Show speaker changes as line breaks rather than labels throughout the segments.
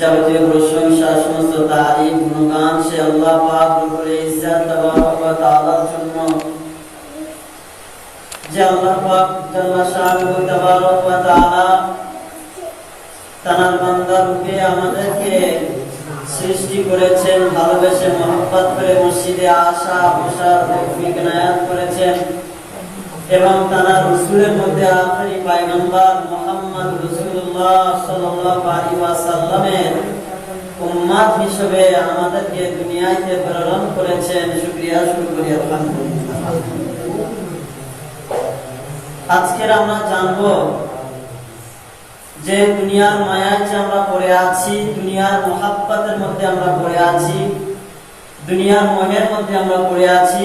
যাবতীয় প্রশংসা সমস্ত তারিফ গুণগান সে আল্লাহ পাক রব্বুল ইজ্জাত তাবারক তাআলার জন্য। যে আল্লাহ পাক জাল্লা শাআনুহু তাবারক তাআলা তানার বান্দা রূপে আমাদেরকে সৃষ্টি করেছেন, ভালোবেসে মহব্বত করে মসজিদে আসা, বসার তৌফিক নায়াত করেছেন এবং তারা রসুলের মধ্যে আখরি পায়গম্বর মোহাম্মদ আমাদেরকে দুনিয়াতে প্রেরণ করেছেন। শুকরিয়া শুরু করি আমরা জানব যে দুনিয়ার মায়ায় আমরা পড়ে আছি, দুনিয়ার মোহাব্বতের মধ্যে আমরা পড়ে আছি, দুনিয়ার মোহের মধ্যে আমরা পড়ে আছি,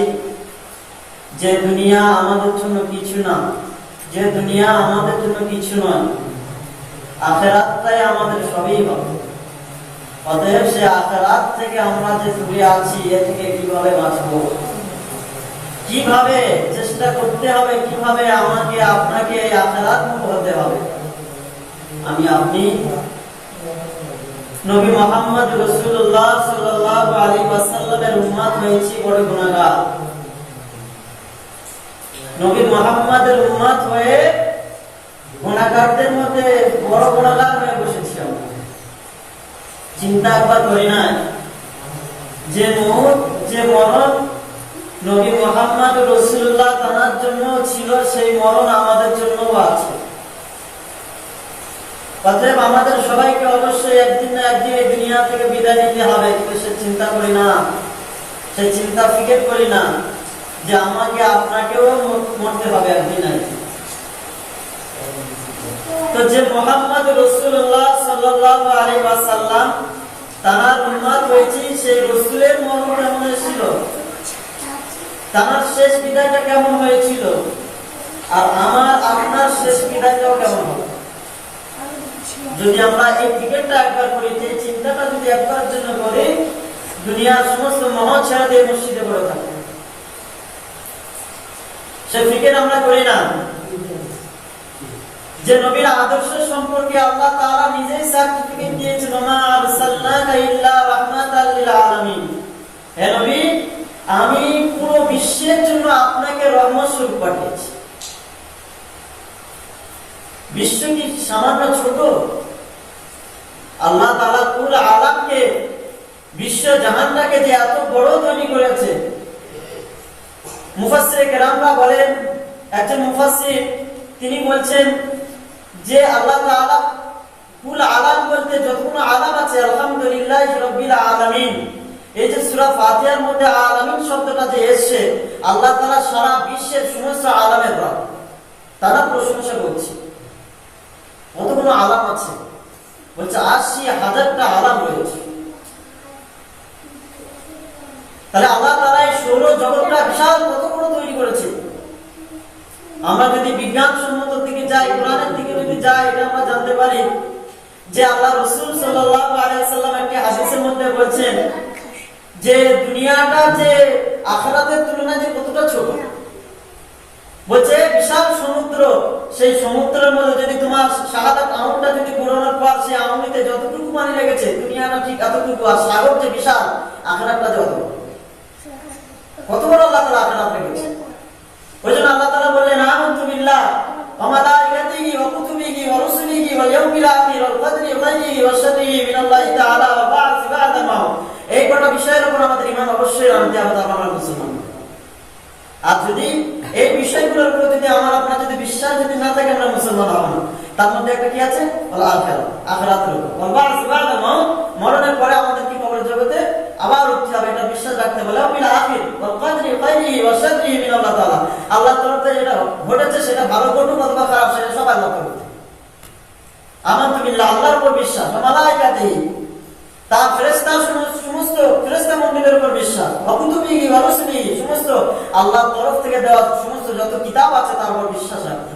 যে দুনিয়া আমাদের জন্য কিছু না, যে দুনিয়া আমাদের জন্য কিছু নয় আখেরাতটাই আমাদের সবই হবে অতএব সে আখেরাত থেকে আমরা যে দূরে আছি, এ থেকে কীভাবে বাঁচব? কীভাবে চেষ্টা করতে হবে, কীভাবে আমাকে, আপনাকে এই আখেরাত হতে হবে? আমি আপনি। নবী মোহাম্মদ রসুল্লাহ সাল্লাল্লাহু আলাইহি ওয়াসাল্লামের উম্মত হয়েছি, বড় গুনাহগার। নবী মোহাম্মদের উম্মত হয়ে গুণাগারদের মধ্যে বড় গুণাগার হয়ে বসেছি আমরা। চিন্তা একবার করি না। যে মৌত, যে মরণ, নবী মোহাম্মদ রসুল্লাহ তানার জন্য ছিল, সেই মরণ আমাদের জন্য আছে। অতএব আমাদের সবাইকে অবশ্যই একদিন না একদিন এই দুনিয়া থেকে বিদায় নিতে হবে, কিন্তু সে চিন্তা করি না। সে চিন্তা ফিকের করি না যে আমাকে আপনাকেও মরতে হবে একদিন একদিন। তো যে মোহাম্মদ রসুল্লাহ সাল্লাল্লাহু আলাইহি ওয়াসাল্লাম তার উম্মত হয়েছে সেই রসুলের মরণ কেমন হয়েছিল? তার শেষ বিদায়টা কেমন হয়েছিল? আর আমার, আপনার শেষ বিদায়টাও কেমন হবে যদি আমরা এই টিকেটটা একবার করি যে চিন্তাটা যদি একবার জন্য করি, দুনিয়ার সমস্ত মহৎ ছেড়ে দিয়ে মসজিদে পড়ে থাকে সে ফিকের আমরা করি না। যে নবীর আদর্শ সম্পর্কে আল্লাহ তাআলা নিজেই সার্টিফিকেট দিয়েছেন ইল্লা রাহমাতাল আলামিন। হে নবী, আমি পুরো বিশ্বের জন্য আপনাকে রহমত স্বরূপ পাঠিয়েছি। বিশ্ব কি সামান্য ছোট? আল্লাহ তাআলা পুরো আলামকে বিশ্ব জাহানটাকে যে এত বড় তৈরি করেছে। মুফাসসির কেরামরা বলেন, একজন মুফাসসির তিনি বলছেন যে আল্লাহ তাআলা আলাম বলতে যতগুলো আলাম আছে, আলহামদুলিল্লাহ আলামিন। এই যে সূরা ফাতিহার মধ্যে আলামিন শব্দটা যে এসেছে, আল্লাহ তাআলা সারা বিশ্বের সমস্ত আলামের রব, তারা প্রশংসা করছে। কতগুলো আলাম আছে? বলছে আশি হাজারটা আলাম রয়েছে। তাহলে আল্লাহ তাআলা এই সৌর জগৎটা বিশাল কত বড় তৈরি করেছে? আমরা যদি বিজ্ঞান সম্মত দিকে যাই কোরআনের দিকে যদি যাই এটা আমরা জানতে পারি যে আল্লাহ রসুল সাল্লাল্লাহু আলাইহি সাল্লাম একটি হাদিসের মধ্যে বলছেন যে দুনিয়াটা যে আখিরাতের তুলনায় যে কতটা ছোট। বলছে, বিশাল সমুদ্র, সেই সমুদ্রের মধ্যে যদি তোমার শাহাদাত আঙুলটা যদি ঘোরানোর পর সেই আঙুলিতে যতটুকু পানি লেগেছে, দুনিয়াটা ঠিক এতটুকু, আর সাগর যে বিশাল, আখিরাতটা যত কত বড় আল্লাহ তাআলা আখিরাত রেখেছে। ওই জন্য আল্লাহ তাআলা বললেন আমানতু ইয়াউমিল আখির ওয়াল কদরি খাইরিহি ওয়া শাররিহি মিনাল্লাহি তাআলা ওয়া বা'থ বা'দা মাউ এই কটা বিষয়ের উপর আমাদের ঈমান অবশ্যই আনতে হবে আমরা আর যদি এই বিষয়গুলোর উপর যদি আমার আপনার যদি বিশ্বাস যদি না থাকে, আমরা মুসলমান হব না। তার মধ্যে একটা কি আছে? আখিরাত। মরণের পরে আমাদের কি কবর জগতে আবার উঠতে হবে, এটা বিশ্বাস রাখতে হবে। আল্লাহ আল্লাহ যেটা ঘটেছে, সেটা ভালো ঘটুক অথবা খারাপ, সেটা সব আল্লাহ তরফ থেকে আমানতু আল্লাহর উপর বিশ্বাস, ওয়া মালাইকাতিহি তার ফেরেশতা সমস্ত ফেরেশতা উপর বিশ্বাস। সমস্ত আল্লাহর তরফ থেকে দেওয়া সমস্ত যত কিতাব আছে, তার উপর বিশ্বাস হবে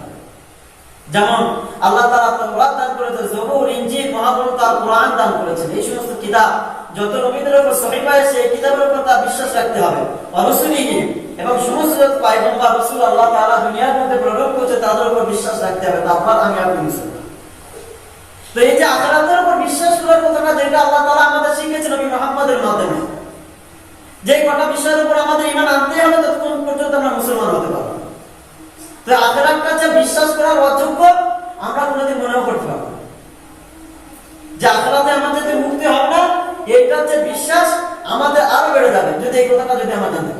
যেমন আল্লাহ তাআলা তাওরাত দান করেছে জবুর ইনজিল মহাগ্রন্থ আর কোরআন দান করেছেন। এই সমস্ত কিতাব, যত নবীদের উপর সহিফা এসে এই কিতাবের উপর তার বিশ্বাস রাখতে হবে। অরসুলিহি এবং সমস্ত যত পায়গম্বর, রাসূল আল্লাহ তাআলা দুনিয়ার মধ্যে প্রেরণ করছে, তাদের উপর বিশ্বাস রাখতে হবে। তারপর আমি আপনি মুসলমান তো এই যে আখিরাতের উপর বিশ্বাস করার কথাটা যেটা আমলের মাধ্যমে যে কটা বিষয়ের উপর আমাদের ইমান আনতে হবে, ততক্ষণ পর্যন্ত আমরা মুসলমান হতে পারব তো বিশ্বাস করার অযোগ্য আমরা কোনোদিন মনেও করতে পারব যে আখেরাতে আমাদের যে মুক্তি হবে না এইটার যে বিশ্বাস, আমাদের আরও বেড়ে যাবে। যদি এই কথাটা যদি আমরা জানতে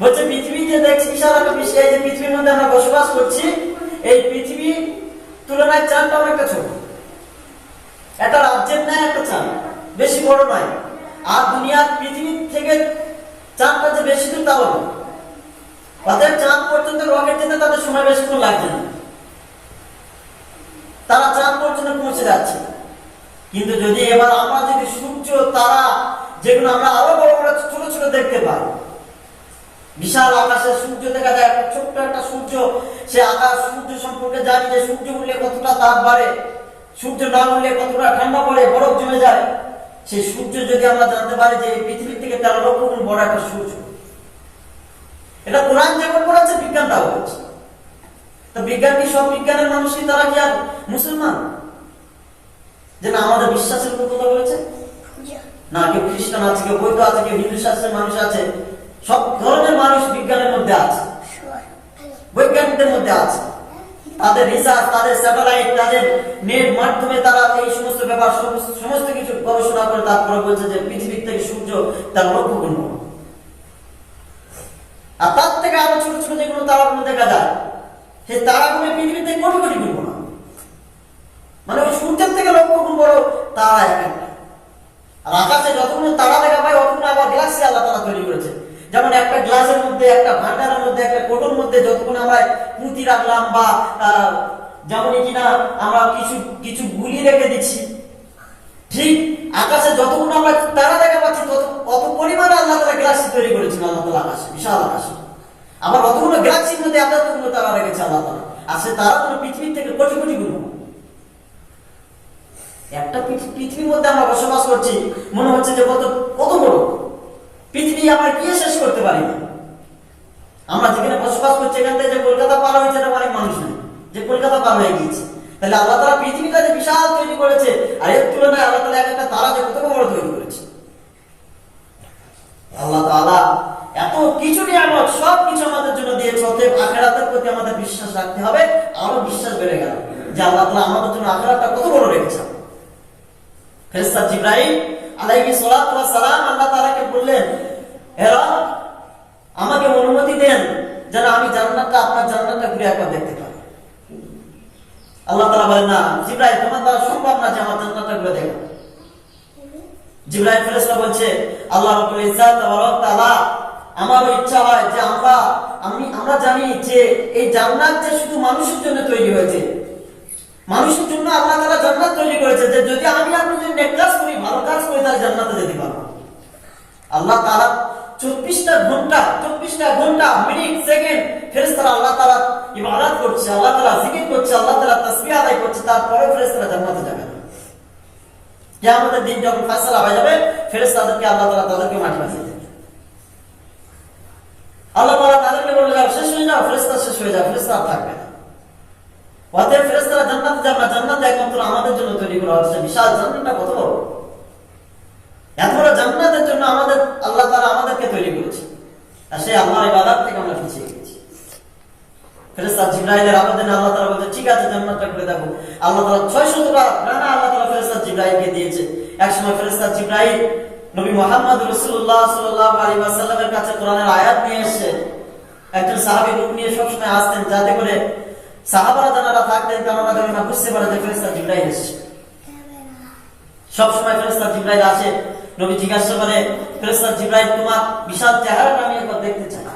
বলছে পৃথিবী যে দেখছি, বিশাল একটা বিষয় এই যে পৃথিবীর মধ্যে আমরা বসবাস করছি, এই পৃথিবী তুলনায় চাঁদটা অনেকটা ছোট। একটা রাজ্যের ন্যায় একটা চাঁদ, বেশি বড় নয়। আর দুনিয়ার পৃথিবী থেকে চাঁদটা যে বেশি দূর তাও নয় অতএব চাঁদ পর্যন্ত রকেট যেতে তাদের সময় বেশিক্ষণ লাগছে না। তারা চাঁদ পর্যন্ত পৌঁছে যাচ্ছে। কিন্তু যদি এবার আমরা যদি সূর্য, তারা, যেগুলো আমরা আরও বড় বড় ছোট ছোট দেখতে পাই, বিশাল আকাশে সূর্য দেখা যায় ছোট্ট একটা সূর্য, সে আকাশ সূর্য সম্পর্কে জানি যে সূর্য উঠলে কতটা তাপ বাড়ে, সূর্য না উঠলে কতটা ঠান্ডা পড়ে, বরফ জমে যায়, সেই সূর্য যদি আমরা জানতে পারি যে পৃথিবীর থেকে তেরো লক্ষ গুণ বড় একটা সূর্য এটা কোরআন যেমন করেছে বিজ্ঞান তাও বলছে তো বিজ্ঞান কি সব বিজ্ঞানের মানুষই তারা কি আর মুসলমান? যে না আমাদের বিশ্বাসের উপর কথা বলেছে? না কেউ খ্রিস্টান আছে কেউ বৈধ আছে কেউ হিন্দু শাস্ত্রের মানুষ আছে সব ধরনের মানুষ বিজ্ঞানের মধ্যে আছে। বৈজ্ঞানিকদের মধ্যে আছে। তাদের রিসার্চ তাদের স্যাটেলাইট তাদের নেট মাধ্যমে তারা এই সমস্ত ব্যাপার সমস্ত কিছু গবেষণা করে তারপরে বলছে যে পৃথিবীর থেকে সূর্য তার লক্ষ গুণ বড়। আর তার থেকে আরও ছোট ছোট যেগুলো তারাগুলো দেখা যায় সেই তারাগুলো পৃথিবীতে কোটি কোটি গুণ বড়। মানে ওই সূর্যের থেকে লক্ষ গুণ বড় তারা এক আর আকাশে যতগুলো তারা দেখা পায় অতগুলো আবার গ্লাক্সি আল্লাহ তারা তৈরি করেছে। যেমন একটা গ্লাসের মধ্যে একটা ভান্ডারের মধ্যে একটা কোটোর মধ্যে যতক্ষণ আমরা পুঁতি রাখলাম বা আহ, যেমনই কিনা আমরা কিছু কিছু গুলি রেখে দিচ্ছি ঠিক আকাশে যতক্ষণ আমরা তারা দেখা পাচ্ছি তত কত পরিমাণে আল্লাহ তালা গ্লাক্সি তৈরি করেছেন আল্লাহ তালা আকাশে বিশাল আকাশে। আবার অতগুলো গ্লাক্সির মধ্যে এতগুলো তারা রেখেছে আল্লাহ তালা? আর সে তারাগুলো পৃথিবীর থেকে কোটি কোটি গুণ। একটা পৃথিবীর মধ্যে আমরা বসবাস করছি, মনে হচ্ছে যে কত কত বড়। পৃথিবী আমরা কি শেষ করতে পারি না। আমরা যেখানে বসবাস করছি, এখান থেকে যে কলকাতা পার হয়েছে এটা অনেক মানুষ নেই। যে কলকাতা পার হয়ে গিয়েছে। তাহলে আল্লাহ তালা পৃথিবীটা যে বিশাল তৈরি করেছে, আর এর তুলনায় আল্লাহ তালা এক একটা তারা যে কত বড় তৈরি করেছে। আল্লাহ তাআলা এত কিছু নিয়ামত সব কিছু আমাদের জন্য দিয়েছে, অতএব আখেরাতের প্রতি আমাদের বিশ্বাস রাখতে হবে। আরও বিশ্বাস বেড়ে গেল যে আল্লাহ তাআলা আমাদের জন্য আখেরাতটা কত বড় রেখেছে ফেরেশতা জিবরাইল আলাইহিস সালাতু ওয়াস সালাম আল্লাহ তাআলাকে বললেন, হে আমাকে অনুমতি দেন যেন আমি জান্নাতটা, আপনার জান্নাতটা ঘুরে একবার দেখতে পাই আল্লাহ তাআলা বলেন, না, জিবরাইল, তোমার দ্বারা সম্ভব না যে আমার জান্নাতটা ঘুরে দেখা। জিবরাইল ফেরেশতা বলছে, আল্লাহ রাব্বুল ইজ্জাত তাবারক তাআলা আমারও ইচ্ছা হয় যে আমরা, আমি, আমরা জানি যে এই জান্নাত যে শুধু মানুষের জন্য তৈরি হয়েছে। মানুষের জন্য আল্লাহ তাআলা জান্নাত তৈরি করেছে যে যদি আমি আপনি যদি কাজ করি, ভালো কাজ করি তাহলে জান্নাতে যেতে পারব। আল্লাহ তারা চব্বিশটা ঘণ্টা চব্বিশটা ঘণ্টা, মিনিট, সেকেন্ড ফেরেশতারা আল্লাহ তাআলা ইবাদত করছে, আল্লাহ তাআলা জিকির করছে, আল্লাহ তাআলা তাসবিহ আদায় করছে, তারপরে ফেরেশতারা জান্নাতে যাবে। কিয়ামতের দিন যখন ফয়সালা হয়ে যাবে, ফেরেশতাদেরকে আল্লাহ তাআলা তাদেরকে বানিয়ে দেবে। আল্লাহ তাআলা তাদেরকে বলে যাও, শেষ হয়ে যাও, ফেরেশতা শেষ হয়ে যাও ফেরেশতা আর থাকবে না। অতএব ফেরেশতারা জান্নাতে যাবে না, জান্নাতে একমাত্র আমাদের জন্য তৈরি করা হচ্ছে বিশাল জান্নাতটা কত বড়? এত বড় জান্নাতের জন্য আমাদের, আল্লাহ তাআলা আমাদেরকে তৈরি করেছে। আর সেই আল্লাহর ইবাদত থেকে আমরা পিছিয়ে গেছি। ফেরেশতা জিবরাইলের আবেদনে আল্লাহ তাআলা বলছে, ঠিক আছে, জান্নাতটা করে দেখো। আল্লাহ তাআলা 600 টা রানা আল্লাহ তাআলা ফেরেশতা জিবরাইলকে দিয়েছে। এক সময় ফেরেশতা জিবরাইল নবী মোহাম্মদ রাসূলুল্লাহ সাল্লাল্লাহু আলাইহি ওয়াসাল্লামের কাছে কোরআনের আয়াত নিয়ে এসেছে। একজন সাহাবী রূপ নিয়ে সবসময় আসতেন, যাতে করে সাহাবারা যারা থাকতেন, তারা যেন না বুঝতে পারে যে ফেরেশতা জিব্রাইল এসেছে। সবসময় সময় ফেরেশতা জিবরাইল আসে। নবী জিজ্ঞাসা করে, ফেরেশতা জিব্রাইল, তোমার বিশাল চেহারাটা আমি দেখতে চাই।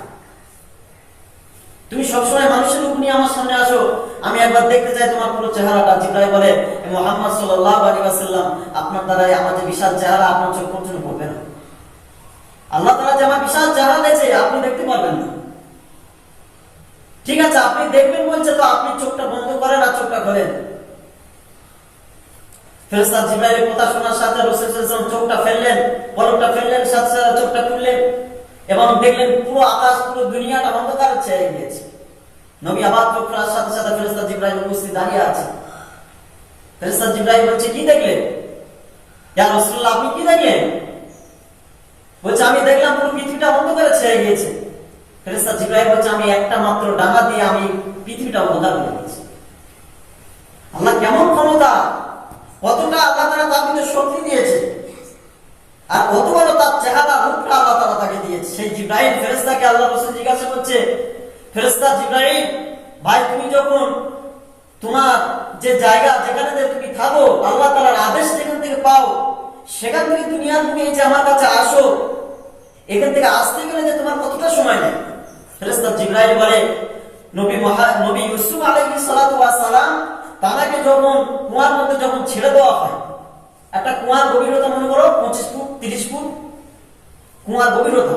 তুমি সবসময় মানুষের রূপ নিয়ে আমার সামনে আসো। আমি একবার দেখতে চাই তোমার পুরো চেহারাটা। জিব্রাইল বলে মোহাম্মদ সাল্লাল্লাহু আলাইহি ওয়াসাল্লাম, আপনার দ্বারাই আমার যে বিশাল চেহারা আপনার চোখ পর্যন্ত পড়বে না। আল্লাহ তাআলা যে আমার বিশাল চেহারা দিয়েছে, আপনি দেখতে পারবেন না। ঠিক আছে, আপনি দেখবেন বলছে তো আপনি চোখটা বন্ধ করেন আর চোখটা খোলেন। ফেরেশতা জিব্রাইলের কথা শোনার সাথে রাসূল চোখটা ফেললেন, পলকটা ফেললেন, সাথে সাথে চোখটা খুললেন। এবং দেখলেন পুরো আকাশ, পুরো দুনিয়াটা অন্ধকার ছেয়ে গিয়েছে। নবী আবাদ খোলার সাথে সাথে ফেরেশতা জিব্রাইল উপস্থিত দাঁড়িয়ে আছে। ফেরেশতা জিব্রাইল বলছে, কি দেখলেন? ইয়া রাসূলুল্লাহ, আপনি কি দেখলেন? বলছে, আমি দেখলাম পুরো পৃথিবীটা অন্ধকারে ছেয়ে গিয়েছে। ফেরেশতা জিব্রাইল বলছে, আমি একটা মাত্র ডাঙা দিয়ে আমি পৃথিবীটা অন্ধকার করে দিয়েছি আল্লাহ কেমন ক্ষমতা কতটা আল্লাহ তারা তার ভিতরে শক্তি দিয়েছে আর কত বড় তার চেহারা রূপটা আল্লাহ তারা তাকে জিব্রাহিম ফেরেস্তাকে আল্লাহ রসুল জিজ্ঞাসা করছে ফেরেস্তা জিব্রাহিম ভাই, তুমি যখন তোমার যে জায়গা যেখানে তুমি থাকো, আল্লাহ তালার আদেশ যেখান থেকে পাও, সেখান থেকে দুনিয়ার তুমি এই যে আমার কাছে আসো, এখান থেকে আসতে গেলে যে তোমার কতটা সময় নেয়? ফেরেস্তা জিব্রাহিম বলে, নবী মহা, নবী ইউসুফ ওয়াস সালাম, তাকে যখন কুয়ার মধ্যে যখন ছেড়ে দেওয়া হয়, একটা কুয়ার গভীরতা মনে করো, পঁচিশ ফুট, তিরিশ ফুট, কুয়ার গভীরতা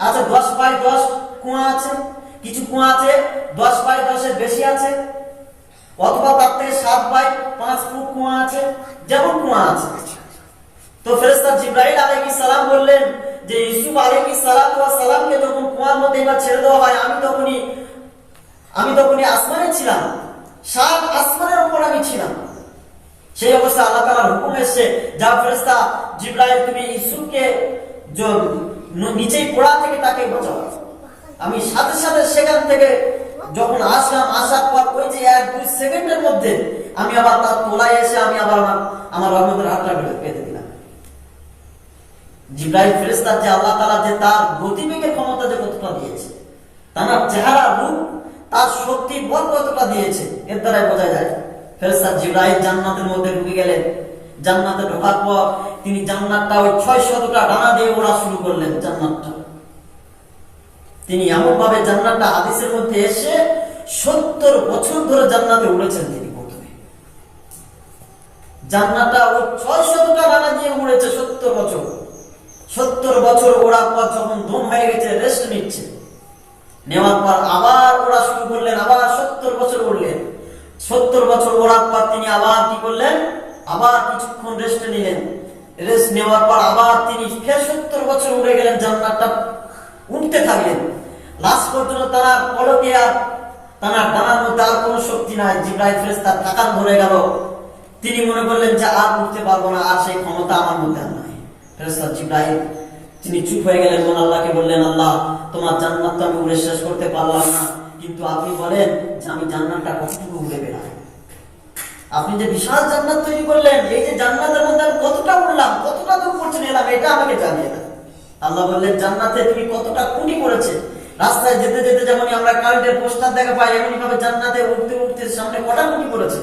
আছে দশ বাই দশ কুয়া আছে? কিছু কুয়া আছে? দশ বাই দশের বেশি আছে? অথবা তার থেকে সাত বাই পাঁচ ফুট কুয়া আছে? যেমন কুয়া আছে। তো ফেরেস্তা জিব্রাহিল আলাইহিস সালাম বললেন যে, ইউসুফ আলাইহিস সালাতু ওয়াস সালামকে যখন কুয়ার মধ্যে এবার ছেড়ে দেওয়া হয়, আমি তখনই আমি তখনই আসমানে ছিলাম। সাত আসমানের উপর আমি ছিলাম। সেই অবস্থা আল্লাহ তাআলার হুকুম এসেছে যা ফেরেশতা জিব্রাইল, তুমি ন- নিচেই পোড়া থেকে তাকে বাঁচাও। আমি সাথে সাথে সেখান থেকে যখন আসলাম, আসার পর ওই যে এক, দুই সেকেন্ডের মধ্যে আমি আবার তার তোলায় এসে আমি আবার আমার আমার রহমতের হাতটা বেঁধে পেতে দিলাম। জিব্রাইল ফেরেশতার যে আল্লাহ তাআলা যে তার গতিবেগের ক্ষমতা যে কতটা দিয়েছে, তার চেহারা, রূপ, তার শক্তি বল কতটা দিয়েছে, এর দ্বারাই বোঝা যায়। ফেরেস্তার জিব্রাইল জান্নাতের মধ্যে ঢুকে গেলেন। জান্নাতে ঢোকার পর তিনি জান্নাতটা ওই ছয় শতটা ডানা দিয়ে ওড়া শুরু করলেন জান্নাতটা। তিনি এমন ভাবে জান্নাতটা হাদিসের মধ্যে এসে সত্তর বছর ধরে জান্নাতে উড়েছেন তিনি প্রথমে। জান্নাতটা ওই ছয় শতটা ডানা দিয়ে উড়েছে সত্তর বছর। সত্তর বছর ওড়ার পর যখন দম হয়ে গেছে রেস্ট নিচ্ছে। নেওয়ার পর আবার ওরা শুরু করলেন, আবার সত্তর বছর উড়লেন। সত্তর বছর ওড়ার পর তিনি আবার কি করলেন? আবার কিছুক্ষণ রেস্ট নিলেন। রেস্ট নেওয়ার পর আবার তিনি ফের সত্তর বছর উড়ে গেলেন, জান্নাতটা উঠতে থাকলেন। লাস্ট পর্যন্ত তারা পলকে আর তার ডানার মধ্যে আর কোনো শক্তি নাই, জিব্রাইল ফেরেশতা থাকান ধরে গেল। তিনি মনে করলেন যে আর উঠতে পারব না, আর সেই ক্ষমতা আমার মধ্যে আর নাই। ফেরেশতা জিব্রাইল, তিনি চুপ হয়ে গেলেন মন আল্লাহকে বললেন, আল্লাহ, তোমার জান্নাত তো আমি উড়ে শেষ করতে পারলাম না। কিন্তু আপনি বলেন যে আমি জান্নাতটা কতটুকু উড়ে বেড়াই? আপনি যে বিশাল জান্নাত তৈরি করলেন, এই যে জান্নাতের মধ্যে আমি কতটা উঠলাম কতটা দূর পর্যন্ত এলাম এটা আমাকে জানিয়ে দেন। আল্লাহ বললেন, জান্নাতে তুমি কতটা কুটি করেছে। রাস্তায় যেতে যেতে যেমন আমরা কারেন্টের পোস্টার দেখা পাই এমনি ভাবে জান্নাতে উঠতে উঠতে সামনে কটা কুটি করেছে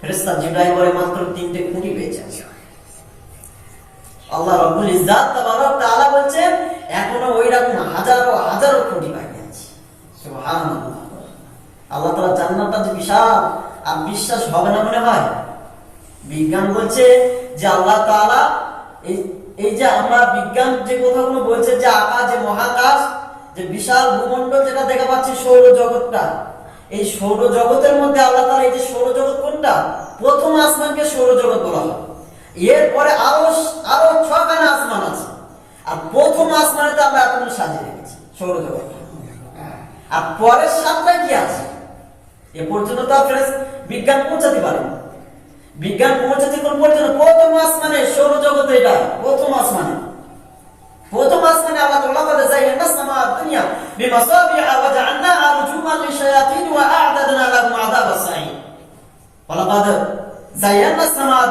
ফেরেস্তা জিব্রাইল বলে মাত্র তিনটে কুটি পেয়েছে। আল্লাহ রব্বুল ইজ্জাত তাবারক তাআলা বলছেন, এখনও ওই রকম হাজারো হাজারো কোটি বাকি আছে। সুবহানাল্লাহ। আল্লাহ তাআলা জান্নাতটা বিশাল আর বিশ্বাস হবে না মনে হয়? বিজ্ঞান বলছে যে আল্লাহ তাআলা এই এই যে আমরা বিজ্ঞান যে কথাগুলো বলছে, যে আকাশ, যে মহাকাশ, যে বিশাল ভূমণ্ডল যেটা দেখা পাচ্ছি সৌর জগৎটা এই সৌর জগতের মধ্যে আল্লাহ তাআলা এই যে সৌর জগৎ কোনটা? প্রথম আসমানকে সৌর জগৎ বলা হয়। এরপরে আরও আরও ছখানা আসমান আছে। আর প্রথম আসমানে তো আমরা এখন সাজিয়ে রেখেছি, সৌরজগৎ। আর পরের সাতটা কি আছে? এ পর্যন্ত তো আপনার বিজ্ঞান পৌঁছাতে পারে। বিজ্ঞান পৌঁছাতে কোন পর্যন্ত প্রথম আসমানে সৌরজগতে এটা, প্রথম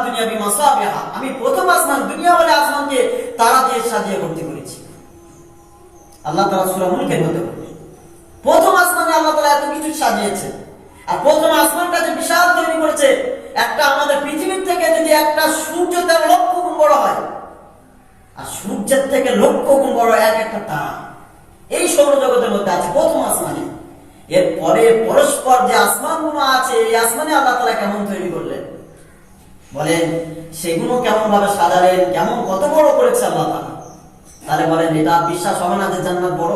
দুনিয়া বিমাসাবিহা আমি প্রথম আসমান দুনিয়া বলে আসমানকে তারা দিয়ে সাজিয়ে ভর্তি করেছি। আল্লাহ তাআলা সূরা প্রথম আসমানে আল্লাহ তাআলা এত কিছু সাজিয়েছে আর প্রথম আসমানটা যে বিশাল তৈরি করেছে। একটা আমাদের পৃথিবীর থেকে যদি একটা সূর্য তার লক্ষ গুণ বড় হয়, আর সূর্যের থেকে লক্ষ গুণ বড় এক একটা তারা। এই সৌরজগতের মধ্যে আছে প্রথম আসমানে। এর পরে পরস্পর যে আসমানগুলো আছে, এই আসমানে আল্লাহ তাআলা কেমন তৈরি করলেন? বলেন, সেগুলো কেমন ভাবে সাজালেন, কেমন কত বড় করেছে আল্লাহ তাআলা? তাহলে বলেন, এটা বিশ্বাস হবে না যে জান্নাত বড়?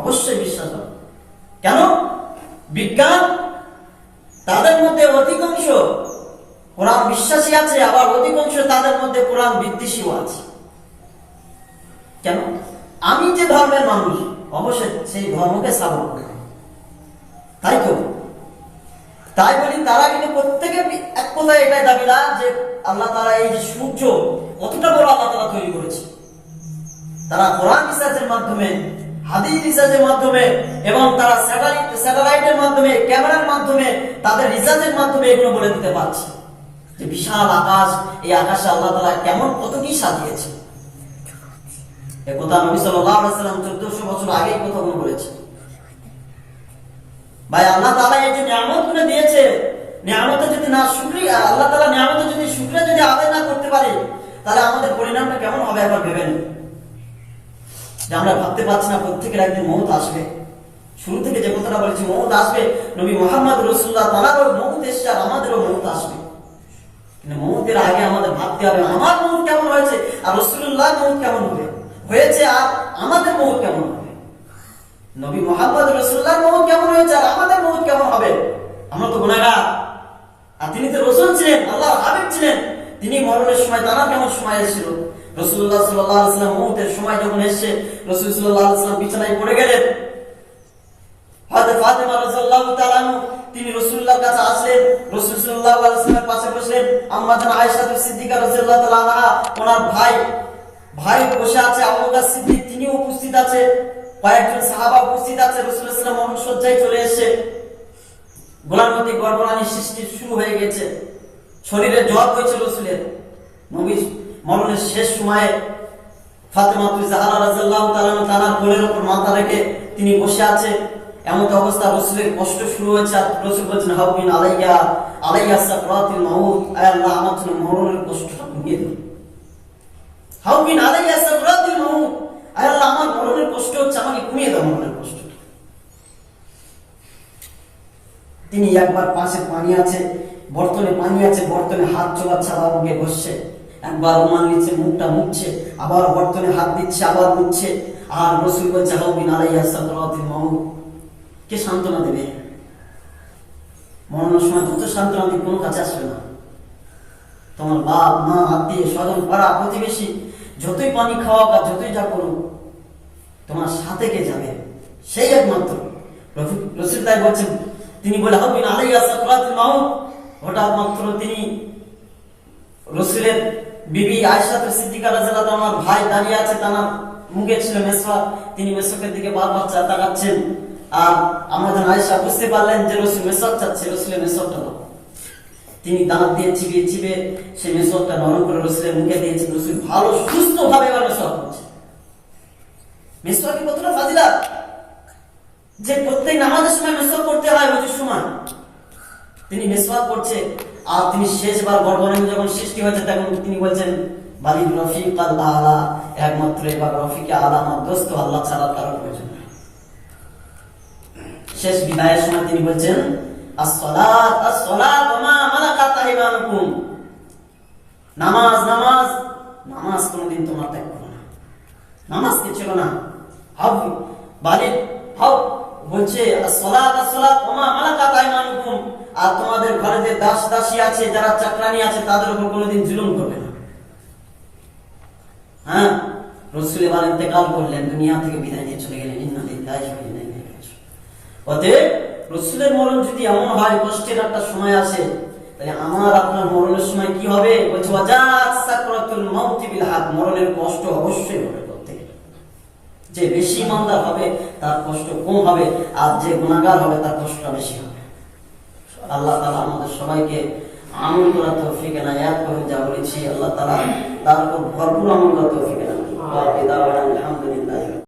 অবশ্যই বিশ্বাস হবে। কেন? বিজ্ঞান তাদের মধ্যে অধিকাংশ কোরআন বিশ্বাসী আছে, আবার অধিকাংশ তাদের মধ্যে কোরআন বিদ্বেষীও আছে। কেন? আমি যে ধর্মের মানুষ, অবশ্যই সেই ধর্মকে সাপোর্ট করি। তাই তো? তাই বলি, তারা কিন্তু প্রত্যেকে এক কথায় এটাই দাবিদার যে আল্লাহ তারা এই সূর্য, কতটা বড় আল্লাহ তারা তৈরি করেছে। তারা কোরআন বিশ্বাসের মাধ্যমে হাদিস রিসার্চের মাধ্যমে এবং তারা স্যাটেলাইট স্যাটেলাইটের মাধ্যমে, ক্যামেরার মাধ্যমে তাদের রিসার্চের মাধ্যমে এগুলো বলে দিতে পারছে। যে বিশাল আকাশ, এই আকাশে আল্লাহ তালা কেমন কত কি সাজিয়েছে একথা নবী সাল্লাল্লাহু আলাইহি সাল্লাম 1400 বছর আগে এই কথাগুলো বলেছে ভাই, আল্লাহ তাআলা এই যে নিয়ামতগুলো দিয়েছে নিয়ামতে যদি না শুকরিয়া, আল্লাহ তাআলা নিয়ামতে যদি শুকরিয়া যদি আদায় না করতে পারে, তাহলে আমাদের পরিণামটা কেমন হবে একবার ভেবে নিন। যে আমরা ভাবতে পারছি না, প্রত্যেকের একদিন মৌত আসবে। শুরু থেকে যে কথাটা বলেছি, মৌত আসবে। নবী মোহাম্মদ রসুল্লাহ তাঁরারও মৌত এসছে আর আমাদেরও মৌত আসবে। কিন্তু মৌতের আগে আমাদের ভাবতে হবে, আমার মৌত কেমন হয়েছে আর রসুল্লাহ মৌত কেমন হবে? হয়েছে আর আমাদের মৌত কেমন হবে? নবী মোহাম্মদ রসুল্লাহ মৌত কেমন হয়েছে আর আমাদের মৌত কেমন হবে? আমরা তো গুণাগার আর তিনি তো রসুল ছিলেন আল্লাহ হাবিব ছিলেন। তিনি মরণের সময় তারা কেমন সময় এসেছিল? রসুল্লাহ সাল্লাহ মৌতের সময় যখন এসছে রসুল সাল্লাহ আসলাম বিছানায় পড়ে গেলেন, হযরত ফাতেমা তাআলা তিনি রাসূলুল্লাহর কাছে আসলেন, রাসূল আলাইহি পাশে বসলেন। আম্মা জান সিদ্দিকা রাদিয়াল্লাহু তাআলা ওনার ভাই ভাই বসে আছে, আবু বকর সিদ্দিক তিনি উপস্থিত আছে। কয়েকজন সাহাবা উপস্থিত আছে, রাসূল সাল্লাল্লাহু আলাইহি চলে এসেছে গোলার মধ্যে গর্ভরানি সৃষ্টি শুরু হয়ে গেছে। শরীরে জ্বর হয়েছে রসুলের। নবী মরণের শেষ সময়ে তিনি বসে আছে। এমন অবস্থা রসুলের কষ্ট শুরু হয়েছে আমার জন্য মরণের কষ্টটা কমিয়ে দিন। আমার মরণের কষ্ট হচ্ছে, আমাকে কমিয়ে দাও মরণের কষ্ট তিনি একবার পাশে পানি আছে, বর্তনে পানি আছে, বর্তনে হাত চলাচ্ছে আবার বসছে। একবার রুমাল নিচ্ছে মুখটা মুছছে আবার বর্তনে হাত দিচ্ছে, আবার মুছছে আর রসুল বলছে হাউবিন আলাইয়া সাকরাতিল মাউত। কে সান্ত্বনা দেবে? মরণের সময় যত সান্ত্বনা দিবে, কোনো কাছে আসবে না। তোমার বাপ, মা, আত্মীয়, স্বজন, পাড়া, প্রতিবেশী, যতই পানি খাওয়া বা যতই যা করুক, তোমার সাথে কে যাবে? সেই একমাত্র। রসুল তাই বলছেন, তিনি বলে হবিন আলাইয়া সাকরাতুল মাউত। হঠাৎ মাত্র তিনি রসুলের বিবি আয়সাত সিদ্দিকা রাজিয়াল্লাহু আমার ভাই দাঁড়িয়ে আছে, তার মুখে ছিল মেসওয়াক তিনি মেসওয়াকের দিকে বারবার চা তাকাচ্ছেন আর আমাদের আয়সা বুঝতে পারলেন যে রসুল মেসওয়াক চাচ্ছে, রসুলের মেসওয়াকটা দাও তিনি দাঁত দিয়ে চিবিয়ে চিবিয়ে সেই মেসওয়াকটা নরম করে রসুলের মুখে দিয়েছেন। রসুল ভালো সুস্থ ভাবে এবার মেসওয়াক করছে। মেসওয়াকে কতটা ফাজিলা যে প্রত্যেক নামাজের সময় মেসওয়াক করতে হয় ওজুর সময়। তিনি মেসওয়াক করছে আর তিনি শেষবার গর্ভনামী যখন সৃষ্টি হয়েছে, তখন তিনি বলছেন বালিদ রফিক আল্লাহ আলা। একমাত্র এবার রফিকে আলা আমার দোস্ত আল্লাহ ছাড়া কারও প্রয়োজন শেষ বিদায়ের সময় তিনি বলছেন নামাজ নামাজ নামাজ কোনোদিন তোমার ত্যাগ করো না। নামাজ কে ছিল না বালিদ হাউ বলছে আর তোমাদের ঘরে যে দাস দাসী আছে, যারা চাকরানি আছে, তাদের উপর কোনোদিন জুলুম করবে না। হ্যাঁ? রসুল এবার ইন্তেকাল করলেন, দুনিয়া থেকে বিদায় নিয়ে চলে গেলেন। অতএব রসুলের মরণ যদি এমন হয়, কষ্টের একটা সময় আসে, তাহলে আমার, আপনার মরণের সময় কি হবে? বলছে মরণের কষ্ট অবশ্যই হবে। যে বেশি ইমানদার হবে, তার কষ্ট কম হবে, আর যে গুণাগার হবে, তার কষ্ট বেশি হবে। আল্লাহ তালা আমাদের সবাইকে আমল ফিকে তৌফিক এনায়াত করে যা বলেছি আল্লাহ তালা তার উপর ভরপুর আমল করা তৌফিক এনায়াত